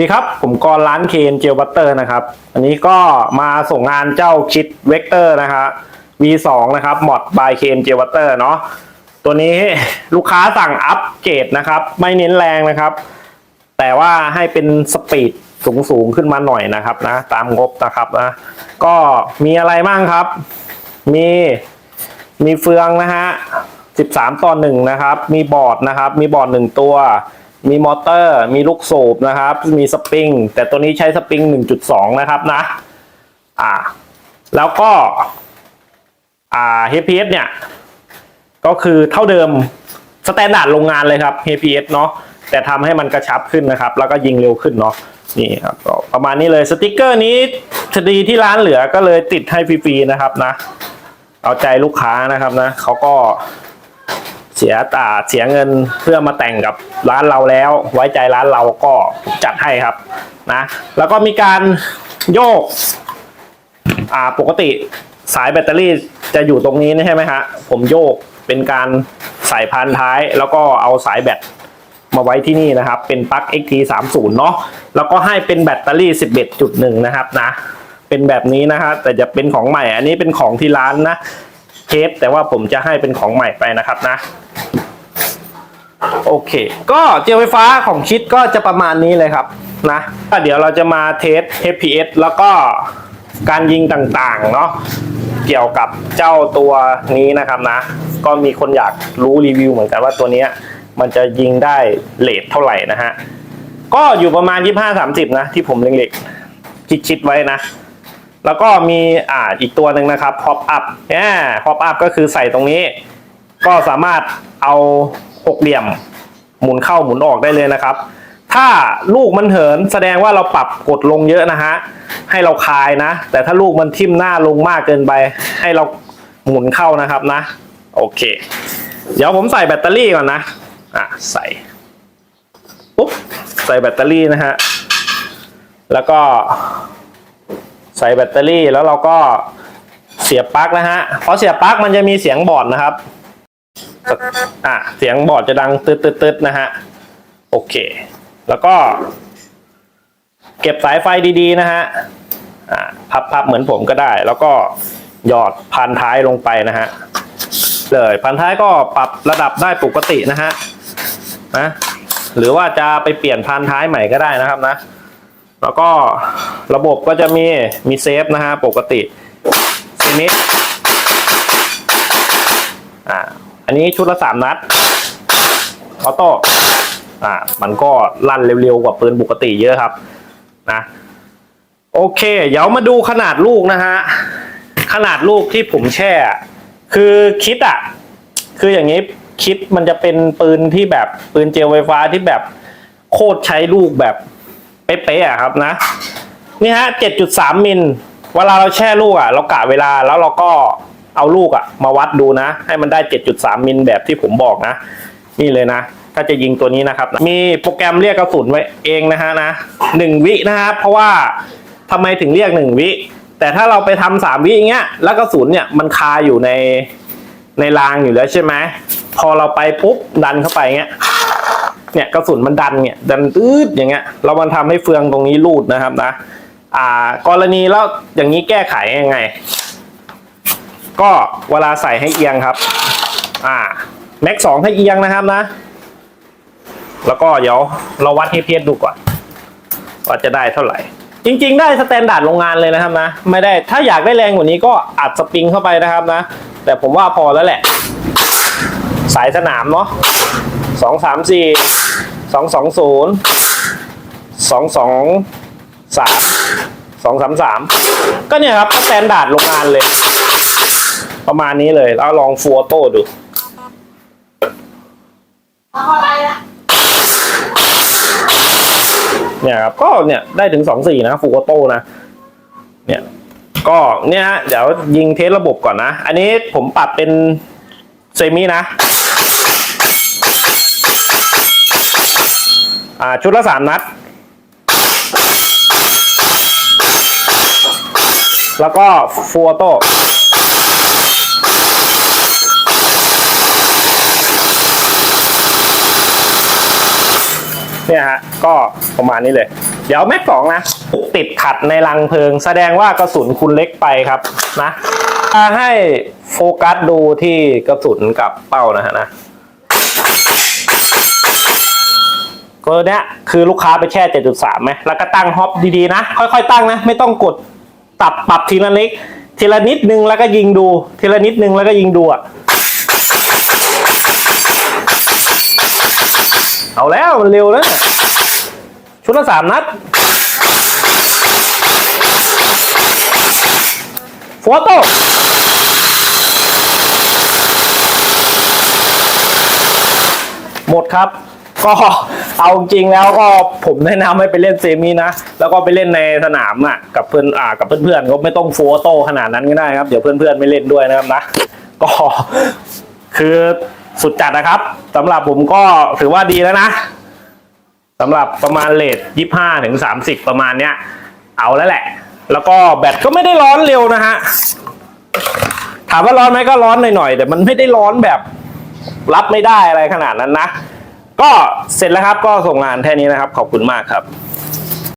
ดีครับ ผมกรณ์ร้านเคนเจลบัตเตอร์นะครับ อันนี้ก็มาส่งงานเจ้าคิดเวกเตอร์นะครับ V2 นะครับมอดบายเคนเจลบัตเตอร์เนาะตัวนี้ลูกค้าสั่งอัปเกรดนะครับ ไม่เน้นแรงนะครับ แต่ว่าให้เป็นสปีดสูงสูงๆขึ้นมาหน่อยนะครับนะ ตามงบนะครับนะ ก็มีอะไรบ้างครับ มีมีเฟืองนะฮะ 13 ต่อ1นะครับ มีบอร์ดนะครับ มีบอร์ดหนึ่งตัว มีมอเตอร์ มีลูกสูบนะครับ มีสปริง แต่ตัวนี้ใช้สปริง 1.2 นะครับนะ อ่า แล้วก็ อ่า HPS เนี่ย ก็คือเท่าเดิมสแตนดาร์ดโรงงานเลยครับ HPS เนาะ แต่ทำให้มันกระชับขึ้นนะครับ แล้วก็ยิงเร็วขึ้นเนาะ นี่ครับประมาณนี้เลยสติกเกอร์นี้ทดีที่ร้านเหลือก็เลยติดให้ฟรีๆนะครับนะ เอาใจลูกค้านะครับนะเขาก็ เสียตาเสียเงินเพื่อมาแต่งกับร้านเราแล้ว ไว้ใจร้านเราก็จัดให้ครับนะแล้วก็มีการโยกอ่าปกติสายแบตเตอรี่จะอยู่ตรงนี้ใช่ไหมฮะผมโยกเป็นการใส่พานท้าย แล้วก็เอาสายแบตมาไว้ที่นี่นะครับ เป็นปลั๊ก XT30 เนาะแล้วก็ให้เป็นแบตเตอรี่ 11.1 นะครับนะ เป็นแบบนี้นะฮะแต่จะเป็นของใหม่อันนี้เป็นของที่ร้านนะเทปแต่ว่าผมจะให้เป็นของใหม่ไปนะครับนะ โอเค ก็เจลไฟฟ้าของชิดก็จะประมาณนี้เลยครับนะก็เดี๋ยวเราจะมาเทส FPS แล้วก็การยิงต่างๆเนาะเกี่ยวกับเจ้าตัวนี้นะครับนะ ก็มีคนอยากรู้รีวิวเหมือนกันว่าตัวนี้มันจะยิงได้เลทเท่าไหร่นะฮะ ก็อยู่ประมาณ 25-30 นะ ที่ผมเล็งๆชิดๆไว้นะ แล้วก็มีอ่าอีกตัวหนึ่งนะครับ pop up เนี่ย pop up ก็คือใส่ตรงนี้ ก็สามารถเอา หกเหลี่ยม หมุนเข้าหมุนออกได้เลยนะครับ ถ้าลูกมันเหินแสดงว่าเราปรับกดลงเยอะนะฮะให้เราคลายนะ แต่ถ้าลูกมันทิ่มหน้าลงมากเกินไป ให้เราหมุนเข้านะครับนะ โอเค เดี๋ยวผมใส่แบตเตอรี่ก่อนนะอะใส่ปุ๊บใส่แบตเตอรี่นะฮะแล้วก็ใส่แบตเตอรี่แล้วเราก็เสียบปลั๊กนะฮะพอเสียบปลั๊กมันจะมีเสียงบอดนะครับ อะเสียงบอร์ดจะดังตึ๊ดตึ๊ดตึ๊ดนะฮะ โอเค แล้วก็ เก็บสายไฟดีๆนะฮะอ่าพับพับเหมือนผมก็ได้ แล้วก็หยอดพันท้ายลงไปนะฮะเลยพันท้ายก็ปรับระดับได้ปกตินะฮะนะหรือว่าจะไปเปลี่ยนพันท้ายใหม่ก็ได้นะครับนะ แล้วก็ระบบก็จะมีมีเซฟนะฮะปกติทีนี้ อันนี้ชุดละสามนัดออโต้อ่ามันก็ลั่นเร็วๆกว่าปืนปกติเยอะครับนะโอเค เดี๋ยวมาดูขนาดลูกนะฮะขนาดลูกที่ผมแช่ คือคิดอะ คืออย่างนี้คิดมันจะเป็นปืนที่แบบปืนเจลไฟฟ้าที่แบบโคตรใช้ลูกแบบเป๊ะๆอะครับนะ นี่ฮะ 7.3 มิล เวลาเราแช่ลูกอะ เรากะเวลาแล้วเราก็ เอาลูกอะมาวัดดูนะ ให้มันได้ 7.3 มิลแบบที่ผมบอกนะ นี่เลยนะ ถ้าจะยิงตัวนี้นะครับ มีโปรแกรมเรียกกระสุนไว้เองนะฮะนะหนึ่งวินะครับเพราะว่าทำไมถึงเรียกหนึ่งวิ แต่ถ้าเราไปทำสามวิอย่างเงี้ยแล้วกระสุนเนี่ยมันคาอยู่ในในรางอยู่แล้วใช่ไหมพอเราไปปุ๊บดันเข้าไปเงี้ยเนี่ยกระสุนมันดันเนี่ยดันตืดอย่างเงี้ยแล้วมันทำให้เฟืองตรงนี้รูดนะครับนะ อ่ากรณีแล้วอย่างนี้แก้ไขยังไง ก็เวลาใส่ให้เอียงครับ อ่าแม็กสองให้เอียงนะครับนะ แล้วก็เดี๋ยวเราวัดให้เพียดูก่อนว่าจะได้เท่าไหร่ จริง ๆ ได้สแตนดาร์ดโรงงานเลยนะครับนะ ไม่ได้ถ้าอยากได้แรงกว่านี้ก็อัดสปริงเข้าไปนะครับนะ แต่ผมว่าพอแล้วแหละ สายสนามเนาะสองสามสี่สองสองศูนย์สองสองสามสองสามสามก็เนี่ยครับสแตนดาร์ดโรงงานเลย ประมาณนี้เลยแล้วลองฟัวโต้ดูเนี่ยครับก็เนี่ยได้ถึงสองสี่นะฟูโต้นะ เนี่ย ก็เนี่ยฮะเดี๋ยวยิงเทสระบบก่อนนะ อันนี้ผมปรับเป็นเซมินะ อ่าชุดละสามนัด แล้วก็ฟัวโต้ เนี่ยฮะก็ประมาณนี้เลย เดี๋ยวแม็กสองนะ ติดขัดในรังเพลิง แสดงว่ากระสุนคุณเล็กไปครับนะให้โฟกัสดูที่กระสุนกับเป้านะฮะนะก็เนี้ยคือลูกค้าไปแช่ 7.3ไหมแล้วก็ตั้งฮอปดีๆนะ ค่อยๆตั้งนะ ไม่ต้องกดปรับปรับทีละนิดทีละนิดนึงแล้วก็ยิงดู ทีละนิดนึงแล้วก็ยิงดูอะ เอาแล้วมันเร็วนี่ยชุดละสามนัดโฟโต้หมดครับ ก็เอาจริงแล้วก็ผมแนะนำให้ไปเล่นเซมินะ แล้วก็ไปเล่นในสนามอะกับเพื่อนอ่ากับเพื่อนๆก็ไม่ต้องโฟโต้ขนาดนั้นก็ได้ครับ เดี๋ยวเพื่อนๆไม่เล่นด้วยนะครับนะ ก็คือ สุดจัดนะครับสำหรับผมก็ถือว่าดีแล้วนะสำหรับประมาณเลทยี่ห้าถึงสามสิบประมาณเนี้ย เอาแล้วแหละ แล้วก็แบตก็ไม่ได้ร้อนเร็วนะฮะถามว่าร้อนไหมก็ร้อนหน่อยๆแต่มันไม่ได้ร้อนแบบรับไม่ได้อะไรขนาดนั้นนะ ก็เสร็จแล้วครับก็ส่งงานแค่นี้นะครับ ขอบคุณมากครับ